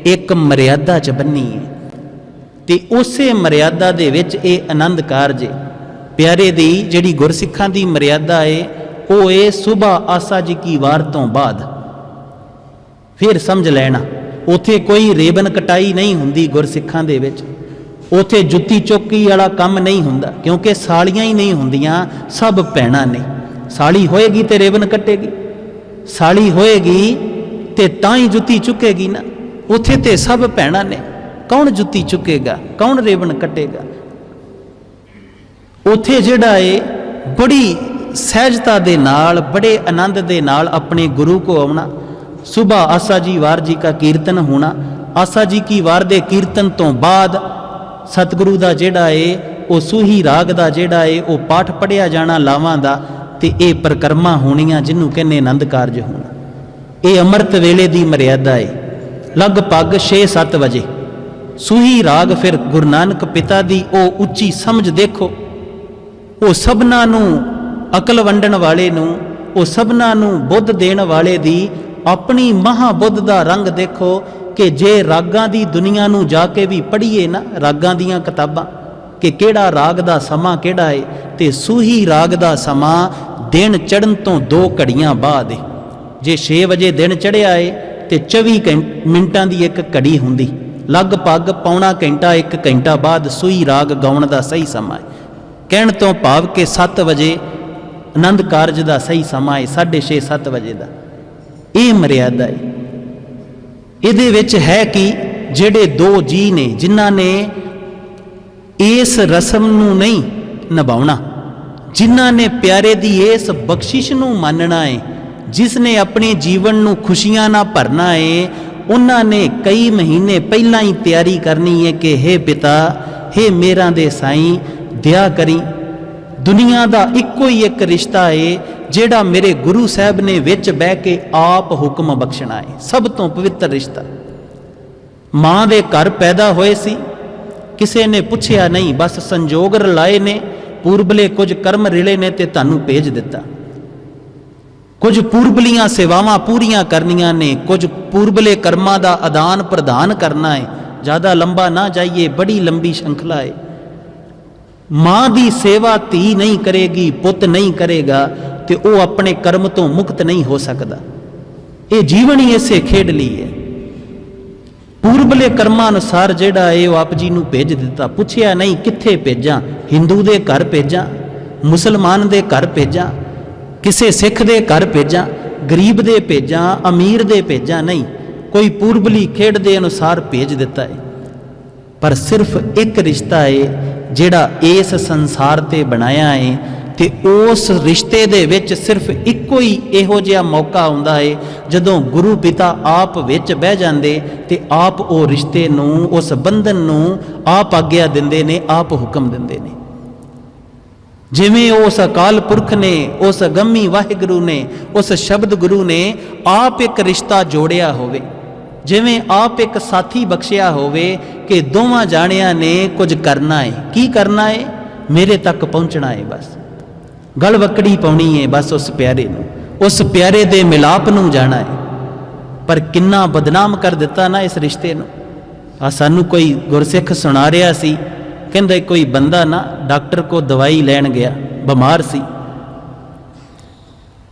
ਇੱਕ ਮਰਿਆਦਾ ਚ ਬੰਨੀ ਹੈ। ਤੇ ਉਸੇ ਮਰਿਆਦਾ ਦੇ ਵਿੱਚ ਇਹ ਆਨੰਦ ਕਾਰਜ ਹੈ। ਪਿਆਰੇ ਦੀ ਜਿਹੜੀ ਗੁਰਸਿੱਖਾਂ ਦੀ ਮਰਿਆਦਾ ਏ, ਉਹ ਏ ਸੁਬਾ ਆਸਾ ਜੀ ਕੀ ਵਾਰ ਤੋਂ ਬਾਅਦ। ਫਿਰ ਸਮਝ ਲੈਣਾ, ਉਥੇ ਕੋਈ ਰੇਬਨ ਕਟਾਈ ਨਹੀਂ ਹੁੰਦੀ ਗੁਰਸਿੱਖਾਂ ਦੇ ਵਿੱਚ। ਉਥੇ ਜੁੱਤੀ ਚੁੱਕੀ ਵਾਲਾ ਕੰਮ ਨਹੀਂ ਹੁੰਦਾ, ਕਿਉਂਕਿ ਸਾਲੀਆਂ ਹੀ ਨਹੀਂ ਹੁੰਦੀਆਂ, ਸਭ ਭੈਣਾਂ ਨੇ। ਸਾਲੀ ਹੋਏਗੀ ਤੇ ਰੇਬਨ ਕੱਟੇਗੀ। ਸਾਲੀ ਹੋਏਗੀ ਤੇ ਤਾਂ ਹੀ ਜੁੱਤੀ ਚੁੱਕੇਗੀ ਨਾ। ਉਥੇ ਤੇ ਸਭ ਭੈਣਾਂ ਨੇ। ਕੌਣ ਜੁੱਤੀ ਚੁੱਕੇਗਾ? ਕੌਣ ਰੇਬਨ ਕੱਟੇਗਾ? ਉਥੇ ਜਿਹੜਾ ਏ, ਬੜੀ ਸਹਿਜਤਾ ਦੇ ਨਾਲ, ਬੜੇ ਆਨੰਦ ਦੇ ਨਾਲ ਆਪਣੇ ਗੁਰੂ ਕੋ ਆਉਣਾ। ਸੁਬਾ ਆਸਾ ਜੀ ਵਾਰ ਜੀ ਦਾ ਕੀਰਤਨ ਹੋਣਾ। ਆਸਾ ਜੀ ਕੀ ਵਾਰ ਦੇ ਕੀਰਤਨ ਤੋਂ ਬਾਅਦ ਸਤਿਗੁਰੂ ਦਾ ਜਿਹੜਾ ਏ, ਉਹ ਸੂਹੀ ਰਾਗ ਦਾ ਜਿਹੜਾ ਏ, ਉਹ ਪਾਠ ਪੜਿਆ ਜਾਣਾ ਲਾਵਾਂ ਦਾ ਤੇ ਇਹ ਪ੍ਰਕਰਮਾ ਹੋਣੀਆਂ ਜਿਹਨੂੰ ਕਹਿੰਦੇ ਆਨੰਦ ਕਾਰਜ ਹੋਣਾ। ਇਹ ਅੰਮ੍ਰਿਤ ਵੇਲੇ ਦੀ ਮਰਿਆਦਾ ਏ। ਲਗਭਗ 6-7 ਵਜੇ। ਸੂਹੀ ਰਾਗ ਫਿਰ ਗੁਰੂ ਨਾਨਕ ਪਿਤਾ ਦੀ ਉਹ ਉੱਚੀ ਸਮਝ ਦੇਖੋ। ਉਹ ਸਭਨਾਂ ਨੂੰ ਅਕਲ ਵੰਡਣ ਵਾਲੇ ਨੂੰ, ਉਹ ਸਭਨਾਂ ਨੂੰ ਬੁੱਧ ਦੇਣ ਵਾਲੇ ਦੀ ਆਪਣੀ ਮਹਾ ਬੁੱਧ ਦਾ ਰੰਗ ਦੇਖੋ ਕਿ ਜੇ ਰਾਗਾਂ ਦੀ ਦੁਨੀਆ ਨੂੰ ਜਾ ਕੇ ਵੀ ਪੜ੍ਹੀਏ ਨਾ ਰਾਗਾਂ ਦੀਆਂ ਕਿਤਾਬਾਂ, ਕਿ ਕਿਹੜਾ ਰਾਗ ਦਾ ਸਮਾਂ ਕਿਹੜਾ ਏ ਤੇ ਸੂਹੀ ਰਾਗ ਦਾ ਸਮਾਂ ਦਿਨ ਚੜਨ ਤੋਂ 2 ਘੜੀਆਂ ਬਾਅਦ ਏ। ਜੇ 6 ਵਜੇ ਦਿਨ ਚੜਿਆ ਏ ਤੇ 24 ਘੰ- ਮਿੰਟਾਂ ਦੀ ਇੱਕ ਘੜੀ ਹੁੰਦੀ। ਲਗਭਗ ਪੌਣਾ ਘੰਟਾ ਇੱਕ ਘੰਟਾ ਬਾਅਦ ਸੂਈ ਰਾਗ ਗਾਉਣ ਦਾ ਸਹੀ ਸਮਾਂ ਹੈ। ਕਹਿਣ ਤੋਂ ਭਾਵ ਕਿ 7 ਵਜੇ ਆਨੰਦ ਕਾਰਜ ਦਾ ਸਹੀ ਸਮਾਂ ਹੈ 6:30 7 ਵਜੇ ਦਾ। ਇਹ ਮਰਿਆਦਾ ਹੈ। ਇਹਦੇ ਵਿੱਚ ਹੈ ਕਿ ਜਿਹੜੇ ਦੋ ਜੀ ਨੇ, ਜਿਨ੍ਹਾਂ ਨੇ ਇਸ ਰਸਮ ਨੂੰ ਨਹੀਂ ਨਿਭਾਉਣਾ, ਜਿਨ੍ਹਾਂ ਨੇ ਪਿਆਰੇ ਦੀ ਇਸ ਬਖਸ਼ਿਸ਼ ਨੂੰ ਮੰਨਣਾ ਹੈ ਜਿਸ ਨੇ ਆਪਣੇ ਜੀਵਨ ਨੂੰ ਖੁਸ਼ੀਆਂ ਨਾਲ ਭਰਨਾ ਏ ਉਹਨਾਂ ਨੇ ਕਈ ਮਹੀਨੇ ਪਹਿਲਾਂ ਹੀ ਤਿਆਰੀ ਕਰਨੀ ਹੈ ਕਿ हे ਪਿਤਾ हे ਮੇਰਾ ਦੇ ਸਾਈਂ ਦਿਆ ਕਰੀ ਦੁਨੀਆ ਦਾ ਇੱਕੋ ਹੀ ਇੱਕ ਰਿਸ਼ਤਾ ਏ ਜਿਹੜਾ ਮੇਰੇ ਗੁਰੂ ਸਾਹਿਬ ਨੇ ਵਿੱਚ ਬਹਿ ਕੇ ਆਪ ਹੁਕਮ ਬਖਸ਼ਣਾ ਏ ਸਭ ਤੋਂ ਪਵਿੱਤਰ ਰਿਸ਼ਤਾ ਮਾਂ ਦੇ ਘਰ ਪੈਦਾ ਹੋਏ ਸੀ ਕਿਸੇ ਨੇ ਪੁੱਛਿਆ ਨਹੀਂ ਬਸ ਸੰਜੋਗ ਰਲਾਏ ਨੇ ਪੂਰਬਲੇ ਕੁਝ ਕਰਮ ਰਿਲੇ ਨੇ ਤੇ ਤੁਹਾਨੂੰ ਭੇਜ ਦਿੱਤਾ ਕੁਝ ਪੂਰਬਲੀਆਂ ਸੇਵਾਵਾਂ ਪੂਰੀਆਂ ਕਰਨੀਆਂ ਨੇ, ਕੁਝ ਪੂਰਬਲੇ ਕਰਮਾਂ ਦਾ ਆਦਾਨ ਪ੍ਰਦਾਨ ਕਰਨਾ ਹੈ ਜ਼ਿਆਦਾ ਲੰਬਾ ਨਾ ਜਾਈਏ, ਬੜੀ ਲੰਬੀ ਸ਼ੰਖਲਾ ਹੈ ਮਾਂ ਦੀ ਸੇਵਾ ਧੀ ਨਹੀਂ ਕਰੇਗੀ, ਪੁੱਤ ਨਹੀਂ ਕਰੇਗਾ ਤੇ ਉਹ ਆਪਣੇ ਕਰਮ ਤੋਂ ਮੁਕਤ ਨਹੀਂ ਹੋ ਸਕਦਾ। ਇਹ ਜੀਵਨ ਹੀ ਇਸੇ ਖੇਡ ਲਈ ਹੈ ਪੂਰਬਲੇ ਕਰਮਾਂ ਅਨੁਸਾਰ ਜਿਹੜਾ ਹੈ ਉਹ ਆਪ ਜੀ ਨੂੰ ਭੇਜ ਦਿੱਤਾ। ਪੁੱਛਿਆ ਨਹੀਂ, ਕਿੱਥੇ ਭੇਜਾਂ? ਹਿੰਦੂ ਦੇ ਘਰ ਭੇਜਾਂ? ਮੁਸਲਮਾਨ ਦੇ ਘਰ ਭੇਜਾਂ? ਕਿਸੇ ਸਿੱਖ ਦੇ ਘਰ ਭੇਜਾਂ, ਗਰੀਬ ਦੇ ਭੇਜਾਂ, ਅਮੀਰ ਦੇ ਭੇਜਾਂ ਨਹੀਂ, ਕੋਈ ਪੂਰਬਲੀ ਖੇਡ ਦੇ ਅਨੁਸਾਰ ਭੇਜ ਦਿੱਤਾ ਹੈ ਪਰ ਸਿਰਫ ਇੱਕ ਰਿਸ਼ਤਾ ਹੈ ਜਿਹੜਾ ਇਸ ਸੰਸਾਰ ਤੇ ਬਣਾਇਆ ਹੈ ਤੇ ਉਸ ਰਿਸ਼ਤੇ ਦੇ ਵਿੱਚ ਸਿਰਫ ਇੱਕੋ ਹੀ ਇਹੋ ਜਿਹਾ ਮੌਕਾ ਆਉਂਦਾ ਏ, ਜਦੋਂ ਗੁਰੂ ਪਿਤਾ ਆਪ ਵਿੱਚ ਬਹਿ ਜਾਂਦੇ ਤੇ ਆਪ ਉਹ ਰਿਸ਼ਤੇ ਨੂੰ, ਉਸ ਬੰਧਨ ਨੂੰ ਆਪ ਆਗਿਆ ਦਿੰਦੇ ਨੇ, ਆਪ ਹੁਕਮ ਦਿੰਦੇ ਨੇ। ਜਿਵੇਂ ਉਸ ਅਕਾਲ ਪੁਰਖ ਨੇ, ਉਸ ਅਗੰਮੀ ਵਾਹਿਗੁਰੂ ਨੇ, ਉਸ ਸ਼ਬਦ ਗੁਰੂ ਨੇ ਆਪ ਇੱਕ ਰਿਸ਼ਤਾ ਜੋੜਿਆ ਹੋਵੇ। ਜਿਵੇਂ ਆਪ ਇੱਕ ਸਾਥੀ ਬਖਸ਼ਿਆ ਹੋਵੇ ਕਿ ਦੋਵਾਂ ਜਾਣਿਆਂ ਨੇ ਕੁਝ ਕਰਨਾ ਹੈ ਕੀ ਕਰਨਾ ਹੈ ਮੇਰੇ ਤੱਕ ਪਹੁੰਚਣਾ ਹੈ ਬਸ। ਗਲ ਵਕੜੀ ਪਾਉਣੀ ਹੈ ਬਸ ਉਸ ਪਿਆਰੇ ਨੂੰ। ਉਸ ਪਿਆਰੇ ਦੇ ਮਿਲਾਪ ਨੂੰ ਜਾਣਾ ਹੈ ਪਰ ਕਿੰਨਾ ਬਦਨਾਮ ਕਰ ਦਿੱਤਾ ਨਾ ਇਸ ਰਿਸ਼ਤੇ ਨੂੰ। ਆ ਸਾਨੂੰ ਕੋਈ ਗੁਰਸਿੱਖ ਸੁਣਾ ਰਿਹਾ ਸੀ ਕਹਿੰਦਾ ਕੋਈ ਬੰਦਾ ਨਾ ਡਾਕਟਰ ਕੋ ਦਵਾਈ ਲੈਣ ਗਿਆ, ਬਿਮਾਰ ਸੀ।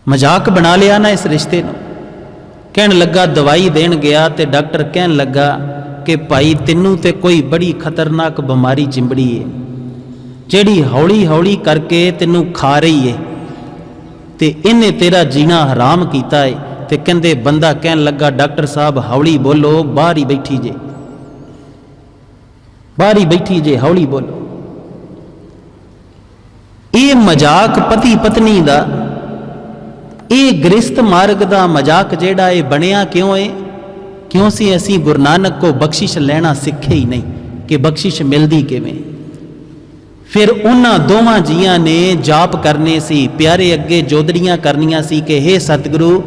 ਮਜ਼ਾਕ ਬਣਾ ਲਿਆ ਨਾ ਇਸ ਰਿਸ਼ਤੇ ਨੂੰ। ਕਹਿਣ ਲੱਗਾ ਦਵਾਈ ਦੇਣ ਗਿਆ ਤੇ ਡਾਕਟਰ ਕਹਿਣ ਲੱਗਾ ਕਿ ਭਾਈ ਤੈਨੂੰ ਤੇ ਕੋਈ ਬੜੀ ਖਤਰਨਾਕ ਬਿਮਾਰੀ ਚਿੰਬੜੀ ਏ। ਜਿਹੜੀ ਹੌਲੀ ਹੌਲੀ ਕਰਕੇ ਤੈਨੂੰ ਖਾ ਰਹੀ ਏ। ਤੇ ਇਹਨੇ ਤੇਰਾ ਜੀਣਾ ਹਰਾਮ ਕੀਤਾ ਏ। ਤੇ ਕਹਿੰਦੇ ਬੰਦਾ ਕਹਿਣ ਲੱਗਾ, ਡਾਕਟਰ ਸਾਹਿਬ ਹੌਲੀ ਬੋਲੋ, ਬਾਹਰ ਹੀ ਬੈਠੀ ਜੇ। ਬਾਹਰ ਬੈਠੀ ਜੇ ਹੌਲੀ ਬੋਲੋ। ਇਹ ਮਜ਼ਾਕ ਪਤੀ ਪਤਨੀ ਦਾ, ਇਹ ਗ੍ਰਸਤ ਮਾਰਗ ਦਾ ਮਜ਼ਾਕ ਜਿਹੜਾ ਇਹ ਬਣਿਆ ਕਿਉਂ ਏ? ਕਿਉਂ ਸੀ ਅਸੀਂ ਗੁਰੂ ਨਾਨਕ ਕੋ ਬਖਸ਼ਿਸ਼ ਲੈਣਾ ਸਿੱਖੇ ਹੀ ਨਹੀਂ ਕਿ ਬਖਸ਼ਿਸ਼ ਮਿਲਦੀ ਕਿਵੇਂ? ਫਿਰ ਉਹਨਾਂ ਦੋਵਾਂ ਜੀਆਂ ਨੇ ਜਾਪ ਕਰਨੇ ਸੀ, ਪਿਆਰੇ ਅੱਗੇ ਜੋਦੜੀਆਂ ਕਰਨੀਆਂ ਸੀ ਕਿ हे ਸਤਿਗੁਰੂ,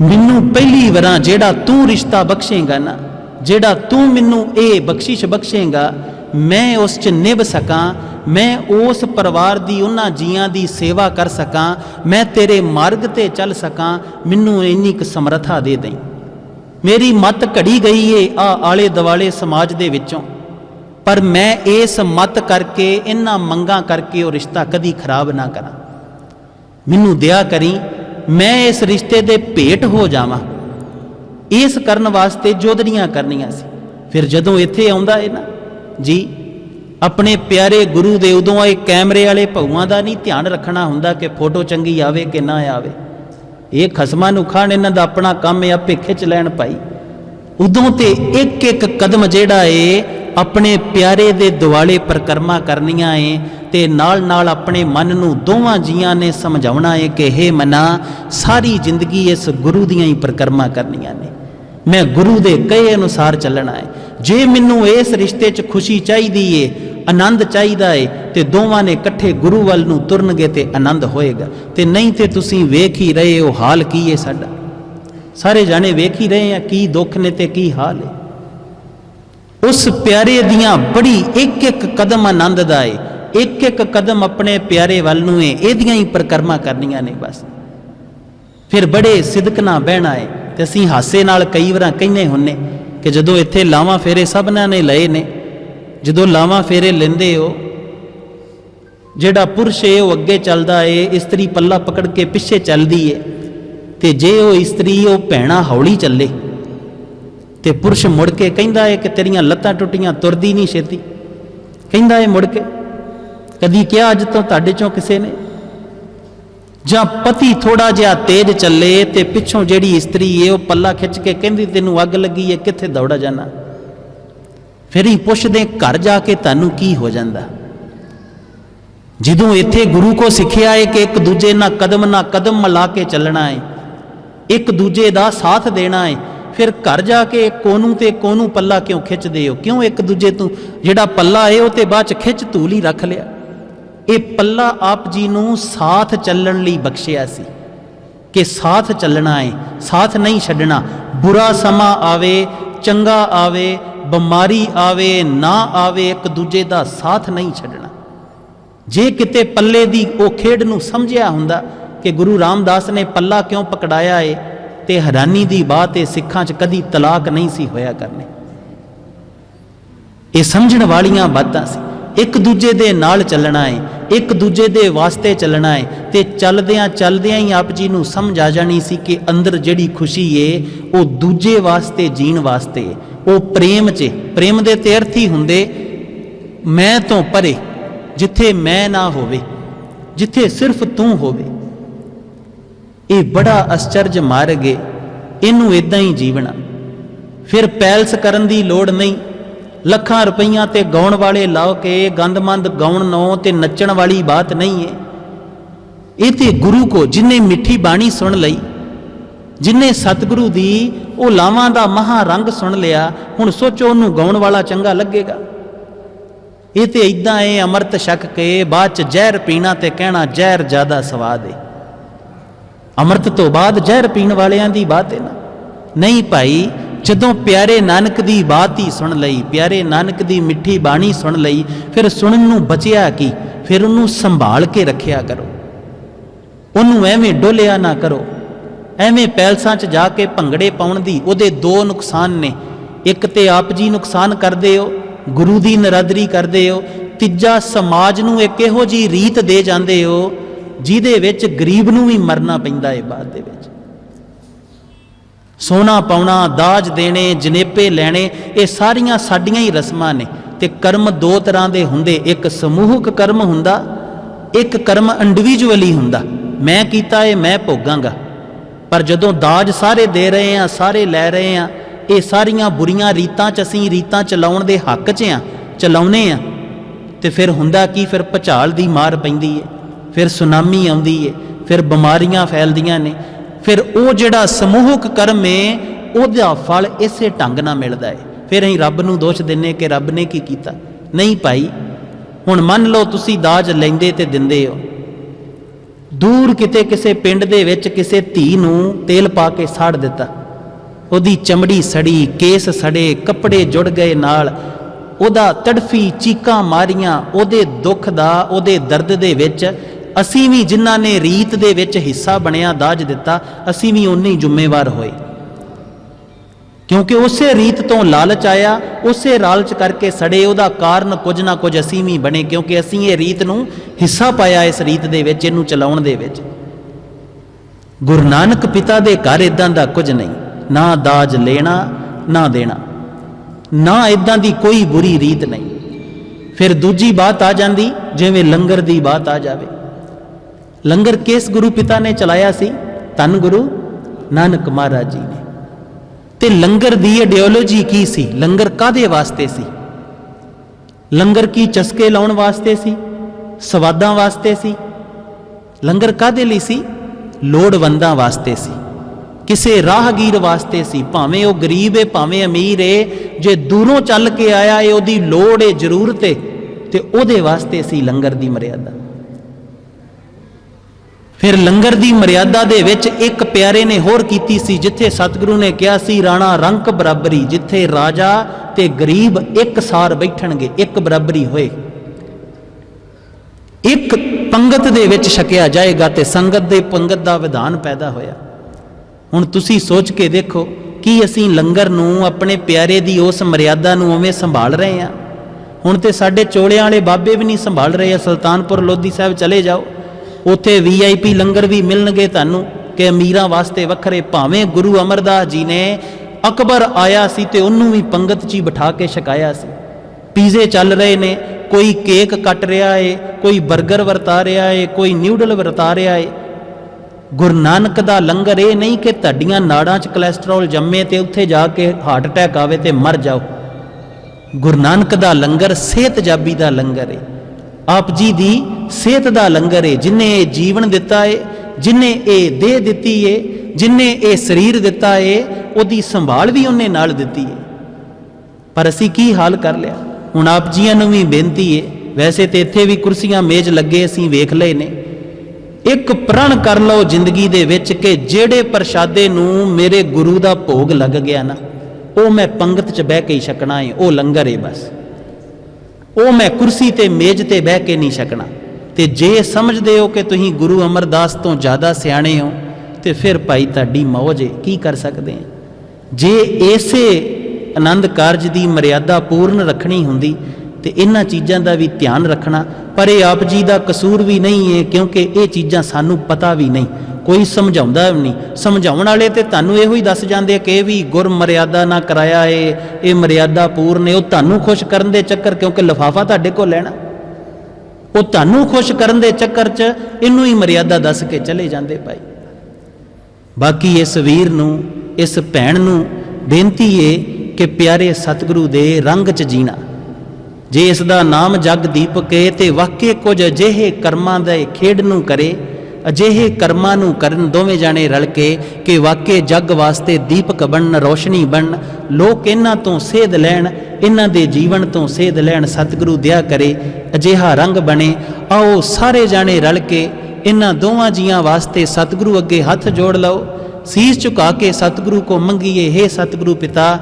ਮੈਨੂੰ ਪਹਿਲੀ ਵਾਰਾਂ ਜਿਹੜਾ ਤੂੰ ਰਿਸ਼ਤਾ ਬਖਸ਼ੇਗਾ ਨਾ ਜਿਹੜਾ ਤੂੰ ਮੈਨੂੰ ਇਹ ਬਖਸ਼ਿਸ਼ ਬਖਸ਼ੇਗਾ, ਮੈਂ ਉਸ ਚ ਨਿਭ ਸਕਾਂ, ਮੈਂ ਉਸ ਪਰਿਵਾਰ ਦੀ, ਉਹਨਾਂ ਜੀਆਂ ਦੀ ਸੇਵਾ ਕਰ ਸਕਾਂ, ਮੈਂ ਤੇਰੇ ਮਾਰਗ ਤੇ ਚੱਲ ਸਕਾਂ, ਮੈਨੂੰ ਇੰਨੀ ਕੁ ਸਮਰੱਥਾ ਦੇ ਦੇਈ। ਮੇਰੀ ਮਤ ਘੜੀ ਗਈ ਏ ਆ ਆਲੇ ਦੁਆਲੇ ਸਮਾਜ ਦੇ ਵਿੱਚੋਂ। ਪਰ ਮੈਂ ਇਸ ਮਤ ਕਰਕੇ, ਇਹਨਾਂ ਮੰਗਾਂ ਕਰਕੇ ਉਹ ਰਿਸ਼ਤਾ ਕਦੀ ਖਰਾਬ ਨਾ ਕਰਾਂ। ਮੈਨੂੰ ਦਿਆ ਕਰੀ, ਮੈਂ ਇਸ ਰਿਸ਼ਤੇ ਦੇ ਭੇਟ ਹੋ ਜਾਵਾਂ। ਇਸ ਕਰਨ ਵਾਸਤੇ ਜੋਦੜੀਆਂ ਕਰਨੀਆਂ ਸੀ। ਫਿਰ ਜਦੋਂ ਇੱਥੇ ਆਉਂਦਾ ਏ ਨਾ, ਜੀ, ਆਪਣੇ ਪਿਆਰੇ ਗੁਰੂ ਦੇ ਉਦੋਂ ਇਹ ਕੈਮਰੇ ਵਾਲੇ ਭਊਆਂ ਦਾ ਨਹੀਂ ਧਿਆਨ ਰੱਖਣਾ ਹੁੰਦਾ ਕਿ ਫੋਟੋ ਚੰਗੀ ਆਵੇ ਕਿ ਨਾ ਆਵੇ। ਇਹ ਖਸਮਾਂ ਨੂੰ ਖਾਣ ਇਹਨਾਂ ਦਾ ਆਪਣਾ ਕੰਮ ਹੈ ਆਪੇ ਖਿੱਚ ਲੈਣ ਭਾਈ। ਉਦੋਂ ਤੇ ਇੱਕ ਇੱਕ ਕਦਮ ਜਿਹੜਾ ਏ, ਆਪਣੇ ਪਿਆਰੇ ਦੇ ਦਿਵਾਲੇ ਪਰਕਰਮਾ ਕਰਨੀਆਂ ਏ ਤੇ ਨਾਲ ਨਾਲ ਆਪਣੇ ਮਨ ਨੂੰ ਦੋਵਾਂ ਜੀਆਂ ਨੇ ਸਮਝਾਉਣਾ ਏ ਕਿ हे ਮਨਾ, ਸਾਰੀ ਜ਼ਿੰਦਗੀ ਇਸ ਗੁਰੂ ਦੀਆਂ ਹੀ ਪਰਕਰਮਾ ਕਰਨੀਆਂ ਨੇ। ਮੈਂ ਗੁਰੂ ਦੇ ਕਹੇ ਅਨੁਸਾਰ ਚੱਲਣਾ ਹੈ। ਜੇ ਮੈਨੂੰ ਇਸ ਰਿਸ਼ਤੇ 'ਚ ਖੁਸ਼ੀ ਚਾਹੀਦੀ ਏ, ਆਨੰਦ ਚਾਹੀਦਾ ਏ, ਤੇ ਦੋਵਾਂ ਨੇ ਇਕੱਠੇ ਗੁਰੂ ਵੱਲ ਨੂੰ ਤੁਰਨਗੇ ਤੇ ਆਨੰਦ ਹੋਏਗਾ। ਤੇ ਨਹੀਂ ਤੇ ਤੁਸੀਂ ਵੇਖ ਹੀ ਰਹੇ ਹੋ ਹਾਲ ਕੀ ਏ ਸਾਡਾ। ਸਾਰੇ ਜਾਣੇ ਵੇਖ ਹੀ ਰਹੇ ਆ ਕੀ ਦੁੱਖ ਨੇ ਤੇ ਕੀ ਹਾਲ ਏ। ਉਸ ਪਿਆਰੇ ਦੀਆਂ ਬੜੀ ਇੱਕ ਇੱਕ ਕਦਮ ਆਨੰਦ ਦਾ ਏ। ਇੱਕ ਇੱਕ ਕਦਮ ਆਪਣੇ ਪਿਆਰੇ ਵੱਲ ਨੂੰ ਏ। ਇਹਦੀਆਂ ਹੀ ਪ੍ਰਕਰਮਾ ਕਰਨੀਆਂ ਨੇ ਬਸ। ਫਿਰ ਬੜੇ ਸਿਦਕ ਨਾਲ ਬਹਿਣਾ ਏ। ਤੇ ਅਸੀਂ ਹਾਸੇ ਨਾਲ ਕਈ ਵਾਰਾਂ ਕਹਿੰਨੇ ਹੁੰਨੇ ਕਿ ਜਦੋਂ ਇੱਥੇ ਲਾਵਾਂ ਫੇਰੇ ਸਭਨਾਂ ਨੇ ਲਏ ਨੇ, ਜਦੋਂ ਲਾਵਾਂ ਫੇਰੇ ਲੈਂਦੇ ਹੋ, ਜਿਹੜਾ ਪੁਰਸ਼ ਏ ਉਹ ਅੱਗੇ ਚੱਲਦਾ ਏ, ਇਸਤਰੀ ਪੱਲਾ ਪਕੜ ਕੇ ਪਿੱਛੇ ਚੱਲਦੀ ਏ, ਤੇ ਜੇ ਉਹ ਇਸਤਰੀ, ਉਹ ਭੈਣਾ ਹੌਲੀ ਚੱਲੇ। ਤੇ ਪੁਰਸ਼ ਮੁੜ ਕੇ ਕਹਿੰਦਾ ਏ ਕਿ ਤੇਰੀਆਂ ਲੱਤਾਂ ਟੁੱਟੀਆਂ, ਤੁਰਦੀ ਨਹੀਂ ਛੇਤੀ। ਕਹਿੰਦਾ ਏ ਮੁੜ ਕੇ, ਕਦੀ ਕਿਹਾ ਅੱਜ ਤੋਂ ਤੁਹਾਡੇ ਚੋਂ ਕਿਸੇ ਨੇ? ਜਾਂ ਪਤੀ ਥੋੜਾ ਜਿਹਾ ਤੇਜ਼ ਚੱਲੇ ਤੇ ਪਿੱਛੋਂ ਜਿਹੜੀ ਇਸਤਰੀ ਏ, ਉਹ ਪੱਲਾ ਖਿੱਚ ਕੇ ਕਹਿੰਦੀ, ਤੈਨੂੰ ਅੱਗ ਲੱਗੀ ਏ, ਕਿੱਥੇ ਦੌੜਾ ਜਾਣਾ? ਫਿਰ ਹੀ ਪੁੱਛਦੇ, ਘਰ ਜਾ ਕੇ ਤੁਹਾਨੂੰ ਕੀ ਹੋ ਜਾਂਦਾ? ਜਦੋਂ ਇੱਥੇ ਗੁਰੂ ਕੋ ਸਿੱਖਿਆ ਏ ਕਿ ਇੱਕ ਦੂਜੇ ਨਾਲ ਕਦਮ ਨਾਲ ਕਦਮ ਮਿਲਾ ਕੇ ਚੱਲਣਾ ਏ, ਇੱਕ ਦੂਜੇ ਦਾ ਸਾਥ ਦੇਣਾ ਏ, ਫਿਰ ਘਰ ਜਾ ਕੇ ਕੋਨੂੰ ਤੇ ਕੋਨੂੰ ਪੱਲਾ ਕਿਉਂ ਖਿੱਚਦੇ ਹੋ? ਕਿਉਂ ਇੱਕ ਦੂਜੇ ਤੋਂ ਜਿਹੜਾ ਪੱਲਾ ਏ, ਉਹ ਤੇ ਬਾਅਦ ਚ ਖਿੱਚ ਧੂਲੀ ਰੱਖ ਲਿਆ? ਇਹ ਪੱਲਾ ਆਪ ਜੀ ਨੂੰ ਸਾਥ ਚੱਲਣ ਲਈ ਬਖਸ਼ਿਆ ਸੀ ਕਿ ਸਾਥ ਚੱਲਣਾ ਏ, ਸਾਥ ਨਹੀਂ ਛੱਡਣਾ। ਬੁਰਾ ਸਮਾਂ ਆਵੇ, ਚੰਗਾ ਆਵੇ, ਬਿਮਾਰੀ ਆਵੇ, ਨਾ ਆਵੇ, ਇੱਕ ਦੂਜੇ ਦਾ ਸਾਥ ਨਹੀਂ ਛੱਡਣਾ। ਜੇ ਕਿਤੇ ਪੱਲੇ ਦੀ ਉਹ ਖੇਡ ਨੂੰ ਸਮਝਿਆ ਹੁੰਦਾ ਕਿ ਗੁਰੂ ਰਾਮਦਾਸ ਨੇ ਪੱਲਾ ਕਿਉਂ ਪਕੜਾਇਆ ਏ, ਤੇ ਹੈਰਾਨੀ ਦੀ ਬਾਤ ਏ, ਸਿੱਖਾਂ 'ਚ ਕਦੀ ਤਲਾਕ ਨਹੀਂ ਸੀ ਹੋਇਆ ਕਰਨੇ। ਇਹ ਸਮਝਣ ਵਾਲੀਆਂ ਬਾਤਾਂ ਸੀ। ਇੱਕ ਦੂਜੇ ਦੇ ਨਾਲ ਚੱਲਣਾ ਏ, ਇੱਕ ਦੂਜੇ ਦੇ ਵਾਸਤੇ ਚੱਲਣਾ ਏ, ਤੇ ਚੱਲਦਿਆਂ ਚੱਲਦਿਆਂ ਹੀ ਆਪ ਜੀ ਨੂੰ ਸਮਝ ਆ ਜਾਣੀ ਸੀ ਕਿ ਅੰਦਰ ਜਿਹੜੀ ਖੁਸ਼ੀ ਏ, ਉਹ ਦੂਜੇ ਵਾਸਤੇ ਜੀਣ ਵਾਸਤੇ ਉਹ ਪ੍ਰੇਮ 'ਚ ਪ੍ਰੇਮ ਦੇ ਤੇ ਅਰਥ ਹੀ ਹੁੰਦੇ, ਮੈਂ ਤੋਂ ਪਰੇ, ਜਿੱਥੇ ਮੈਂ ਨਾ ਹੋਵੇ, ਜਿੱਥੇ ਸਿਰਫ ਤੂੰ ਹੋਵੇ। ਇਹ ਬੜਾ ਅਸਚਰਜ ਮਾਰਗ ਏ, ਇਹਨੂੰ ਇਦਾਂ ਹੀ ਜੀਵਣਾ। ਫਿਰ ਪੈਲਸ ਕਰਨ ਦੀ ਲੋੜ ਨਹੀਂ ਲੱਖਾਂ ਰੁਪਈਆਂ ਤੇ ਗਾਉਣ ਵਾਲੇ ਲਾਓ ਕੇ, ਗੰਦਮੰਦ ਗਾਉਣ ਨੋ ਤੇ ਨੱਚਣ ਵਾਲੀ ਬਾਤ ਨਹੀਂ ਏ। ਇਹ ਤੇ ਗੁਰੂ ਕੋ ਜਿਨੇ ਮਿੱਠੀ ਬਾਣੀ ਸੁਣ ਲਈ, ਜਿਨੇ ਸਤਿਗੁਰੂ ਦੀ ਉਹ ਲਾਵਾਂ ਦਾ ਮਹਾ ਰੰਗ ਸੁਣ ਲਿਆ, ਹੁਣ ਸੋਚੋ ਉਹਨੂੰ ਗਾਉਣ ਵਾਲਾ ਚੰਗਾ ਲੱਗੇਗਾ। ਇਹ ਤੇ ਇਦਾਂ ਏ ਅੰਮ੍ਰਿਤ ਛਕ ਕੇ ਬਾਅਦ ਚ ਜ਼ਹਿਰ ਪੀਣਾ ਤੇ ਕਹਿਣਾ ਜ਼ਹਿਰ ਜ਼ਿਆਦਾ ਸਵਾਦ ਏ। ਅੰਮ੍ਰਿਤ ਤੋਂ ਬਾਅਦ ਜ਼ਹਿਰ ਪੀਣ ਵਾਲਿਆਂ ਦੀ ਬਾਤ ਹੈ ਨਾ। ਨਹੀਂ ਭਾਈ ਜਦੋਂ ਪਿਆਰੇ ਨਾਨਕ ਦੀ ਬਾਤ ਹੀ ਸੁਣ ਲਈ, ਪਿਆਰੇ ਨਾਨਕ ਦੀ ਮਿੱਠੀ ਬਾਣੀ ਸੁਣ ਲਈ, ਫਿਰ ਸੁਣਨ ਨੂੰ ਬਚਿਆ ਕੀ? ਫਿਰ ਉਹਨੂੰ ਸੰਭਾਲ ਕੇ ਰੱਖਿਆ ਕਰੋ। ਉਹਨੂੰ ਐਵੇਂ ਡੋਲਿਆ ਨਾ ਕਰੋ। ਐਵੇਂ ਪੈਲਸਾਂ 'ਚ ਜਾ ਕੇ ਭੰਗੜੇ ਪਾਉਣ ਦੀ ਉਹਦੇ ਦੋ ਨੁਕਸਾਨ ਨੇ। ਇੱਕ ਤੇ ਆਪ ਜੀ ਨੁਕਸਾਨ ਕਰਦੇ ਹੋ, ਗੁਰੂ ਦੀ ਨਰਾਦਰੀ ਕਰਦੇ ਹੋ, ਤੀਜਾ ਸਮਾਜ ਨੂੰ ਇੱਕ ਇਹੋ ਜੀ ਰੀਤ ਦੇ ਜਾਂਦੇ ਹੋ, ਜਿਹਦੇ ਵਿੱਚ ਗਰੀਬ ਨੂੰ ਵੀ ਮਰਨਾ ਪੈਂਦਾ ਹੈ ਬਾਅਦ ਦੇ ਵਿੱਚ। ਸੋਨਾ ਪਾਉਣਾ, ਦਾਜ ਦੇਣੇ, ਜਨੇਪੇ ਲੈਣੇ, ਇਹ ਸਾਰੀਆਂ ਸਾਡੀਆਂ ਹੀ ਰਸਮਾਂ ਨੇ। ਤੇ ਕਰਮ ਦੋ ਤਰ੍ਹਾਂ ਦੇ ਹੁੰਦੇ। ਇੱਕ ਸਮੂਹਕ ਕਰਮ ਹੁੰਦਾ, ਇੱਕ ਕਰਮ ਇੰਡੀਵਿਜੂਅਲੀ ਹੁੰਦਾ। ਮੈਂ ਕੀਤਾ ਏ ਮੈਂ ਭੋਗਾਂਗਾ। ਪਰ ਜਦੋਂ ਦਾਜ ਸਾਰੇ ਦੇ ਰਹੇ ਆ ਸਾਰੇ ਲੈ ਰਹੇ ਆ ਇਹ ਸਾਰੀਆਂ ਬੁਰੀਆਂ ਰੀਤਾਂ ਚ ਅਸੀਂ ਰੀਤਾਂ ਚਲਾਉਣ ਦੇ ਹੱਕ 'ਚ ਆ ਚਲਾਉਨੇ ਆ ਤੇ ਫਿਰ ਹੁੰਦਾ ਕੀ? ਫਿਰ ਭਚਾਲ ਦੀ ਮਾਰ ਪੈਂਦੀ ਏ, ਫਿਰ ਸੁਨਾਮੀ ਆਉਂਦੀ ਏ, ਫਿਰ ਬਿਮਾਰੀਆਂ ਫੈਲਦੀਆਂ ਨੇ। ਫਿਰ ਉਹ ਜਿਹੜਾ ਸਮੂਹਕ ਕਰਮ ਏ, ਉਹਦਾ ਫਲ ਇਸੇ ਢੰਗ ਨਾਲ ਮਿਲਦਾ ਏ। ਫਿਰ ਅਸੀਂ ਰੱਬ ਨੂੰ ਦੋਸ਼ ਦਿੰਨੇ ਕਿ ਰੱਬ ਨੇ ਕੀ ਕੀਤਾ? ਨਹੀਂ ਭਾਈ, ਹੁਣ ਮੰਨ ਲਓ ਤੁਸੀਂ ਦਾਜ ਲੈਂਦੇ ਤੇ ਦਿੰਦੇ ਹੋ। ਦੂਰ ਕਿਤੇ ਕਿਸੇ ਪਿੰਡ ਦੇ ਵਿੱਚ ਕਿਸੇ ਧੀ ਨੂੰ ਤੇਲ ਪਾ ਕੇ ਸਾੜ ਦਿੱਤਾ। ਉਹਦੀ ਚਮੜੀ ਸੜੀ, ਕੇਸ ਸੜੇ, ਕੱਪੜੇ ਜੁੜ ਗਏ ਨਾਲ। ਉਹਦਾ ਤੜਫੀ ਚੀਕਾਂ ਮਾਰੀਆਂ, ਉਹਦੇ ਦੁੱਖ ਦਾ, ਉਹਦੇ ਦਰਦ ਦੇ ਵਿੱਚ ਅਸੀਂ ਵੀ ਜਿਨ੍ਹਾਂ ਨੇ ਰੀਤ ਦੇ ਵਿੱਚ ਹਿੱਸਾ ਬਣਿਆ ਦਾਜ ਦਿੱਤਾ, ਅਸੀਂ ਵੀ ਉਨੇ ਹੀ ਜ਼ਿੰਮੇਵਾਰ ਹੋਏ। ਕਿਉਂਕਿ ਉਸੇ ਰੀਤ ਤੋਂ ਲਾਲਚ ਆਇਆ, ਉਸੇ ਲਾਲਚ ਕਰਕੇ ਸੜੇ ਉਹਦਾ ਕਾਰਨ ਕੁਝ ਨਾ ਕੁਝ ਅਸੀਂ ਵੀ ਬਣੇ, ਕਿਉਂਕਿ ਅਸੀਂ ਇਹ ਰੀਤ ਨੂੰ ਹਿੱਸਾ ਪਾਇਆ ਇਸ ਰੀਤ ਦੇ ਵਿੱਚ, ਇਹਨੂੰ ਚਲਾਉਣ ਦੇ ਵਿੱਚ। ਗੁਰੂ ਨਾਨਕ ਪਿਤਾ ਦੇ ਘਰ ਇਦਾਂ ਦਾ ਕੁਝ ਨਹੀਂ, ਨਾ ਦਾਜ ਲੈਣਾ, ਨਾ ਦੇਣਾ। ਨਾ ਇਦਾਂ ਦੀ ਕੋਈ ਬੁਰੀ ਰੀਤ ਨਹੀਂ। ਫਿਰ ਦੂਜੀ ਬਾਤ ਆ ਜਾਂਦੀ, ਜਿਵੇਂ ਲੰਗਰ ਦੀ ਬਾਤ ਆ ਜਾਵੇ। ਲੰਗਰ ਕਿਸ ਗੁਰੂ ਪਿਤਾ ਨੇ ਚਲਾਇਆ ਸੀ? ਧੰਨ ਗੁਰੂ ਨਾਨਕ ਮਹਾਰਾਜ ਜੀ ਨੇ। ਤੇ ਲੰਗਰ ਦੀ ਆਈਡੀਓਲੋਜੀ ਕੀ ਸੀ? ਲੰਗਰ ਕਾਦੇ ਵਾਸਤੇ ਸੀ? ਲੰਗਰ ਕੀ ਚਸਕੇ ਲਾਉਣ ਵਾਸਤੇ ਸੀ? ਸਵਾਦਾਂ ਵਾਸਤੇ ਸੀ? ਲੰਗਰ ਕਾਦੇ ਲਈ ਸੀ? ਲੋੜਵੰਦਾਂ ਵਾਸਤੇ ਸੀ। ਕਿਸੇ ਰਾਹਗੀਰ ਵਾਸਤੇ ਸੀ। ਭਾਵੇਂ ਉਹ ਗਰੀਬ ਏ, ਭਾਵੇਂ ਅਮੀਰ ਏ, ਜੇ ਦੂਰੋਂ ਚੱਲ ਕੇ ਆਇਆ ਏ, ਉਹਦੀ ਲੋੜ ਏ ਜ਼ਰੂਰਤ ਹੈ ਤੇ ਉਹਦੇ ਵਾਸਤੇ ਸੀ ਲੰਗਰ ਦੀ ਮਰਿਆਦਾ। ਫਿਰ ਲੰਗਰ ਦੀ ਮਰਿਆਦਾ ਦੇ ਵਿੱਚ ਇੱਕ ਪਿਆਰੇ ਨੇ ਹੋਰ ਕੀਤੀ ਸੀ, ਜਿੱਥੇ ਸਤਿਗੁਰੂ ਨੇ ਕਿਹਾ ਸੀ, ਰਾਣਾ ਰੰਕ ਬਰਾਬਰੀ, ਜਿੱਥੇ ਰਾਜਾ ਤੇ ਗਰੀਬ ਇੱਕ ਸਾਰ ਬੈਠਣਗੇ, ਇੱਕ ਬਰਾਬਰੀ ਹੋਏ। ਇੱਕ ਪੰਗਤ ਦੇ ਵਿੱਚ ਛਕਿਆ ਜਾਏਗਾ ਤੇ ਸੰਗਤ ਦੇ ਪੰਗਤ ਦਾ ਵਿਧਾਨ ਪੈਦਾ ਹੋਇਆ। ਹੁਣ ਤੁਸੀਂ ਸੋਚ ਕੇ ਦੇਖੋ, ਕੀ ਅਸੀਂ ਲੰਗਰ ਨੂੰ, ਆਪਣੇ ਪਿਆਰੇ ਦੀ ਉਸ ਮਰਿਆਦਾ ਨੂੰ ਉਵੇਂ ਸੰਭਾਲ ਰਹੇ ਹਾਂ? ਹੁਣ ਤੇ ਸਾਡੇ ਚੋਲਿਆਂ ਵਾਲੇ ਬਾਬੇ ਵੀ ਨਹੀਂ ਸੰਭਾਲ ਰਹੇ ਆ, ਸੁਲਤਾਨਪੁਰ ਲੋਧੀ ਸਾਹਿਬ ਚਲੇ ਜਾਓ। ਉੱਥੇ ਵੀਆਈਪੀ ਲੰਗਰ ਵੀ ਮਿਲਣਗੇ ਤੁਹਾਨੂੰ ਕਿ ਅਮੀਰਾਂ ਵਾਸਤੇ ਵੱਖਰੇ ਭਾਵੇਂ ਗੁਰੂ ਅਮਰਦਾਸ ਜੀ ਨੇ ਅਕਬਰ ਆਇਆ ਸੀ ਤੇ ਉਹਨੂੰ ਵੀ ਪੰਗਤ 'ਚ ਹੀ ਬਿਠਾ ਕੇ ਛਕਾਇਆ ਸੀ। ਪੀਜ਼ੇ ਚੱਲ ਰਹੇ ਨੇ, ਕੋਈ ਕੇਕ ਕੱਟ ਰਿਹਾ ਏ, ਕੋਈ 버ਗਰ ਵਰਤਾ ਰਿਹਾ ਏ, ਕੋਈ ਨਿਊਡਲ ਵਰਤਾ ਰਿਹਾ ਏ। ਗੁਰੂ ਨਾਨਕ ਦਾ ਲੰਗਰ ਇਹ ਨਹੀਂ ਕਿ ਤੁਹਾਡੀਆਂ ਨਾੜਾਂ 'ਚ ਕੋਲੇਸਟ੍ਰੋਲ ਜੰਮੇ ਤੇ ਉੱਥੇ ਜਾ ਕੇ ਹਾਰਟ ਅਟੈਕ ਆਵੇ ਤੇ ਮਰ ਜਾਓ। ਗੁਰੂ ਨਾਨਕ ਦਾ ਲੰਗਰ ਸਿਹਤਜਾਬੀ ਦਾ ਲੰਗਰ ਏ। ਆਪ ਜੀ ਦੀ ਸਿਹਤ ਦਾ ਲੰਗਰ ਏ, ਜਿਨੇ ਇਹ ਜੀਵਨ ਦਿੱਤਾ ਏ, ਜਿਨੇ ਇਹ ਦੇਹ ਦਿੱਤੀ ਏ, ਜਿਨੇ ਇਹ ਸਰੀਰ ਦਿੱਤਾ ਏ, ਉਹਦੀ ਸੰਭਾਲ ਵੀ ਉਹਨੇ ਨਾਲ ਦਿੱਤੀ ਏ। ਪਰ ਅਸੀਂ ਕੀ ਹਾਲ ਕਰ ਲਿਆ? ਹੁਣ ਆਪ ਜੀਆਂ ਨੂੰ ਵੀ ਬੇਨਤੀ ਏ, ਵੈਸੇ ਤੇ ਇੱਥੇ ਵੀ ਕੁਰਸੀਆਂ ਮੇਜ਼ ਲੱਗੇ ਅਸੀਂ ਵੇਖ ਲਏ ਨੇ। ਇੱਕ ਪ੍ਰਣ ਕਰ ਲਓ ਜ਼ਿੰਦਗੀ ਦੇ ਵਿੱਚ ਕਿ ਜਿਹੜੇ ਪ੍ਰਸ਼ਾਦੇ ਨੂੰ ਮੇਰੇ ਗੁਰੂ ਦਾ ਭੋਗ ਲੱਗ ਗਿਆ ਨਾ, ਉਹ ਮੈਂ ਪੰਗਤ 'ਚ ਬਹਿ ਕੇ ਹੀ ਛਕਣਾ ਏ, ਉਹ ਲੰਗਰ ਏ ਬਸ। ਉਹ ਮੈਂ ਕੁਰਸੀ ਤੇ ਮੇਜ਼ ਤੇ ਬਹਿ ਕੇ ਨਹੀਂ ਛਕਣਾ। ਤੇ ਜੇ ਸਮਝਦੇ ਹੋ ਕਿ ਤੁਸੀਂ ਗੁਰੂ ਅਮਰਦਾਸ ਤੋਂ ਜ਼ਿਆਦਾ ਸਿਆਣੇ ਹੋ, ਤੇ ਫਿਰ ਭਾਈ ਤੁਹਾਡੀ ਮੌਜ ਏ। ਕੀ ਕਰ ਸਕਦੇ ਆ? ਜੇ ਇਸੇ ਆਨੰਦ ਕਾਰਜ ਦੀ ਮਰਿਆਦਾ ਪੂਰਨ ਰੱਖਣੀ ਹੁੰਦੀ, ਤੇ ਇਹਨਾਂ ਚੀਜ਼ਾਂ ਦਾ ਵੀ ਧਿਆਨ ਰੱਖਣਾ, ਪਰ ਇਹ ਆਪ ਜੀ ਦਾ ਕਸੂਰ ਵੀ ਨਹੀਂ ਹੈ ਕਿਉਂਕਿ ਇਹ ਚੀਜ਼ਾਂ ਸਾਨੂੰ ਪਤਾ ਵੀ ਨਹੀਂ। ਕੋਈ ਸਮਝਾਉਂਦਾ ਵੀ ਨਹੀਂ। ਸਮਝਾਉਣ ਵਾਲੇ ਤੇ ਤੁਹਾਨੂੰ ਇਹੋ ਹੀ ਦੱਸ ਜਾਂਦੇ ਆ ਕਿ ਇਹ ਵੀ ਗੁਰ ਮਰਿਆਦਾ ਨਾ ਕਰਾਇਆ ਏ, ਇਹ ਮਰਿਆਦਾ ਪੂਰਨ ਹੈ ਉਹ ਤੁਹਾਨੂੰ ਖੁਸ਼ ਕਰਨ ਦੇ ਚੱਕਰ, ਕਿਉਂਕਿ ਲਫਾਫਾ ਤੁਹਾਡੇ ਕੋਲ ਲੈਣਾ। ਉਹ ਤੁਹਾਨੂੰ ਖੁਸ਼ ਕਰਨ ਦੇ ਚੱਕਰ 'ਚ ਇਹਨੂੰ ਹੀ ਮਰਿਆਦਾ ਦੱਸ ਕੇ ਚਲੇ ਜਾਂਦੇ ਭਾਈ। ਬਾਕੀ ਇਸ ਵੀਰ ਨੂੰ, ਇਸ ਭੈਣ ਨੂੰ ਬੇਨਤੀ ਏ ਕਿ ਪਿਆਰੇ ਸਤਿਗੁਰੂ ਦੇ ਰੰਗ 'ਚ ਜੀਣਾ। ਜੇ ਇਸ ਦਾ ਨਾਮ ਜਗ ਦੀਪਕੇ ਏ ਤੇ ਵਾਕੇ ਕੁਝ ਅਜਿਹੇ ਕਰਮਾਂ ਦੇ ਖੇਡ ਨੂੰ ਕਰੇ ਅਜਿਹੇ ਕਰਮਾਂ ਨੂੰ ਕਰਨ ਦੋਵੇਂ ਜਾਣੇ ਰਲ ਕੇ ਕਿ ਵਾਕੇ ਜੱਗ ਵਾਸਤੇ ਦੀਪਕ ਬਣਨ, ਰੋਸ਼ਨੀ ਬਣਨ, ਲੋਕ ਇਹਨਾਂ ਤੋਂ ਸੇਧ ਲੈਣ, ਇਹਨਾਂ ਦੇ ਜੀਵਨ ਤੋਂ ਸੇਧ ਲੈਣ, ਸਤਿਗੁਰੂ ਦਿਆ ਕਰੇ, ਅਜਿਹਾ ਰੰਗ ਬਣੇ। ਆਓ ਸਾਰੇ ਜਾਣੇ ਰਲ ਕੇ ਇਹਨਾਂ ਦੋਵਾਂ ਜੀਆਂ ਵਾਸਤੇ ਸਤਿਗੁਰੂ ਅੱਗੇ ਹੱਥ ਜੋੜ ਲਓ। ਸੀਸ ਝੁਕਾ ਕੇ ਸਤਿਗੁਰੂ ਕੋ ਮੰਗੀਏ हे ਸਤਿਗੁਰੂ ਪਿਤਾ,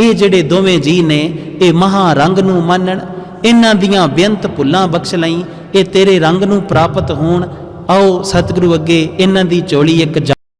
ਇਹ ਜਿਹੜੇ ਦੋਵੇਂ ਜੀ ਨੇ, ਇਹ ਮਹਾ ਰੰਗ ਨੂੰ ਮੰਨਣ, ਇਹਨਾਂ ਦੀਆਂ ਬੇਅੰਤ ਭੁੱਲਾਂ ਬਖਸ਼ ਲਈ, ਇਹ ਤੇਰੇ ਰੰਗ ਨੂੰ ਪ੍ਰਾਪਤ ਹੋਣ ਆਓ ਸਤਿਗੁਰੂ ਅੱਗੇ ਇਹਨਾਂ ਦੀ ਚੋਲੀ ਇੱਕ ਜਾ-